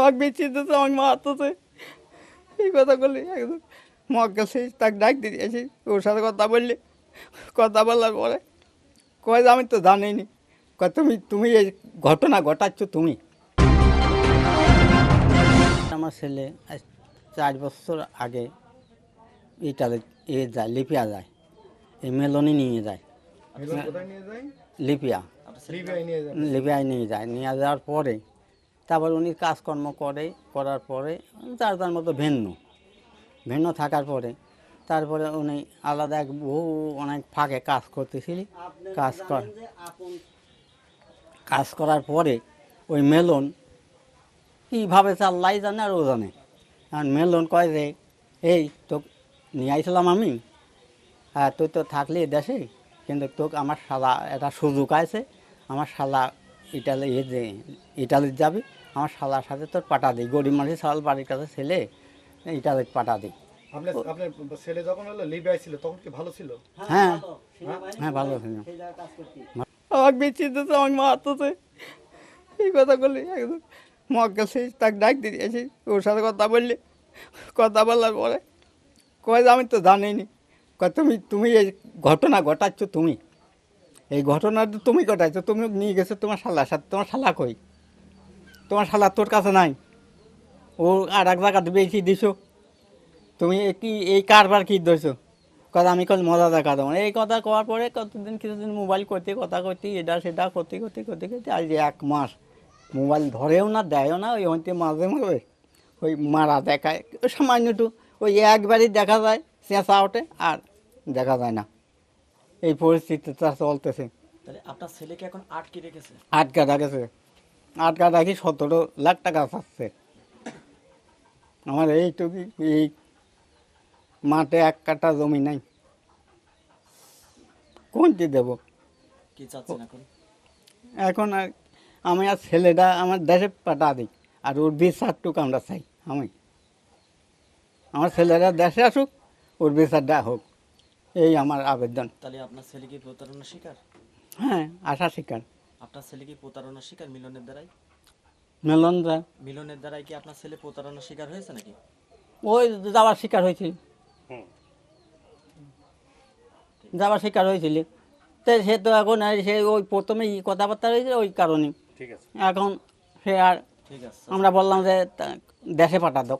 আমাকে তো আমাকে মারতেছে। এই কথা বললি একদম মক্কেল সেই তাকে ডাক দিয়ে দিয়েছি ওর সাথে কথা বললি। কথা বলার পরে কয় যে আমি তো জানিনি। কয় তুমি তুমি এই ঘটনা ঘটাচ্ছ তুমি? আমার ছেলে আজ চার বছর আগে ইটালে এ যায় লিপিয়া যায়। এই মেলনি নিয়ে যায়। কোথায় নিয়ে যায় লিপিয়া। লিবিয়ায় নিয়ে যায় লিবিয়ায় নিয়ে যায়। নিয়ে যাওয়ার পরে তারপর উনি কাজকর্ম করে, করার পরে, তার তার মতো ভিন্ন। ভিন্ন থাকার পরে, তারপরে উনি আলাদা এক বহু অনেক ফাঁকে কাজ করতেছিলি। কাজ কর কাজ করার পরে ওই মেলন কীভাবে চাল্লাই জানে আর ও জানে? আর মেলন কয় যে, এই তো নিয়ে আইছিলাম আমি। হ্যাঁ তুই তো থাকলি দেশে, কিন্তু তোকে আমার শালা একটা সুযোগ আছে। আমার শালা ইটালি ইয়ে যে ইটালি যাবি আমার শালার সাথে তোর পাঠা দিই। গরিব মানুষ সাল বাড়ির কাছে ছেলে ইটালি পাঠা দিই। আপনার আপনার ছেলে যখন হলো লিবিয়ায় ছিল তখন কি ভালো ছিল? হ্যাঁ। হ্যাঁ ভালো ছিল। আমাকে বিচ্ছিন্ন তো আমাকে মারতেছে এই কথা বললি একদম সেই তাকে ডাক দিয়েছি ওর সাথে কথা বললি কথা বলার পরে কয় যে আমি তো জানিনি। কয় তুমি তুমি এই ঘটনা ঘটাচ্ছ তুমি? এই ঘটনাটা তুমি ঘটাচ্ছ তুমি নিয়ে গেছো, তোমার শালার সাথে, তোমার শালা কই? তোমার শালা তোর কাছে নাই। ও আর এক জায়গাতে বেশি দিছো। তুমি কি, এই কারবার কি ধরছো? কথা আমি কল মজা দেখা দেবো এই কথা কওয়ার পরে কতদিন, কিছুদিন মোবাইল করতে, কথা করতে এটা সেটা করতে করতে করতে করতে আজ এক মাস মোবাইল ধরেও না, দেয়ও না, ওই হইতে মাঝে মাঝে ওই মারা দেখায়। ওই সামান্য একটু, ওই একবারই দেখা যায়, চেঁচা ওঠে, আর দেখা যায় না। এই পরিস্থিতিটা চলতেছে। তাহলে আপনার ছেলেকে এখন আটকে রেখেছে? আটকা রাখেছে আটকা রাখি সতেরো লাখ টাকা চাচ্ছে। আমার এইটুকু এই মাঠে এক কাটা জমি নাই। কোনটি দেব? কি চাচ্ছেন এখন? এখন আর আমি আর ছেলেটা আমার দেশে পাঠা দিই আর ওর বিচারটুকু আমরা চাই আমি। আমার ছেলেরা দেশে আসুক ওর বিচারটা হোক। এই আমার আবেদন। তাহলে আপনার ছেলে কি প্রতারণা শিকার? হ্যাঁ আশা শিকার। আপনার ছেলে কি প্রতারণা শিকার মিলনের দ্বারাই? মিলন মেলনরা মিলনের দ্বারাই কি আপনার ছেলে প্রতারণা শিকার হয়েছে নাকি? ওই যাওয়ার শিকার হয়েছিল যাওয়ার শিকার হয়েছিল। তো সে তো এখন আর সে ওই প্রথমে ই কথাবার্তা হয়েছে ওই কারণে। ঠিক আছে। এখন সে আর ঠিক আছে। আমরা বললাম যে তা- দেশে পাঠা দাও